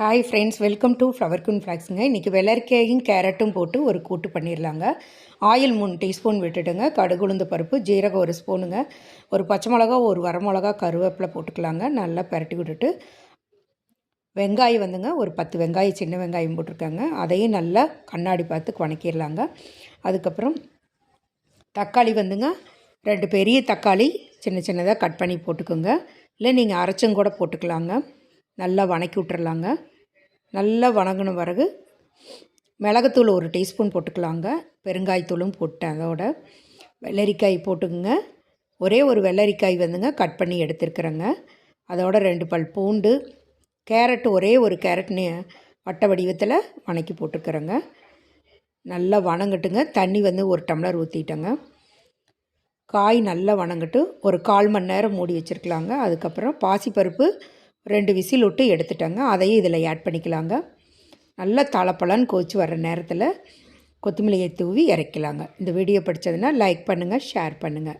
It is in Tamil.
Hi friends welcome to flower குன் ஃப்ளாக்ஸுங்க இன்றைக்கி வெள்ளரிக்காயும் கேரட்டும் போட்டு ஒரு கூட்டு பண்ணிடலாங்க. ஆயில் மூணு டீஸ்பூன் விட்டுட்டுங்க கடுகுளுந்து பருப்பு ஜீரகம் ஒரு ஸ்பூனுங்க ஒரு பச்சை மிளகா ஒரு வரமிளகா கருவேப்பிலை போட்டுக்கலாங்க. நல்லா பரட்டி விட்டுட்டு வெங்காயம் வந்துங்க. ஒரு பத்து வெங்காயம் சின்ன வெங்காயம் போட்டிருக்காங்க. அதையும் நல்லா கண்ணாடி பார்த்து வணக்கிடலாங்க. அதுக்கப்புறம் தக்காளி வந்துங்க. ரெண்டு பெரிய தக்காளி சின்ன சின்னதாக கட் பண்ணி போட்டுக்கோங்க. இல்லை நீங்கள் அரைச்சும் கூட போட்டுக்கலாங்க. நல்லா வணக்கி விட்டுறலாங்க. நல்லா வணங்கின பிறகு மிளகுத்தூள் ஒரு டீஸ்பூன் போட்டுக்கலாங்க. பெருங்காயத்தூளும் போட்டேன் அதோட வெள்ளரிக்காய் போட்டுக்குங்க. ஒரே ஒரு வெள்ளரிக்காய் வந்துங்க கட் பண்ணி எடுத்துருக்குறேங்க. அதோட ரெண்டு பல் பூண்டு கேரட் ஒரே ஒரு கேரட்னு வட்ட வடிவத்தில் வணக்கி போட்டுக்கிறேங்க. நல்லா வணங்கட்டுங்க. தண்ணி வந்து ஒரு டம்ளர் ஊற்றிட்டேங்க காய் நல்லா வணங்கட்டு ஒரு கால் மணி நேரம் மூடி வச்சுருக்கலாங்க. அதுக்கப்புறம் பாசிப்பருப்பு ரெண்டு விசில் விட்டு எடுத்துட்டேங்க. அதையும் இதில் ஆட் பண்ணிக்கலாங்க. நல்லா தளப்பலன்னு கோச்சு வர்ற நேரத்தில் கொத்தமல்லியை தூவி இறக்கலாங்க. இந்த வீடியோ பிடிச்சதுன்னா லைக் பண்ணுங்கள் ஷேர் பண்ணுங்கள்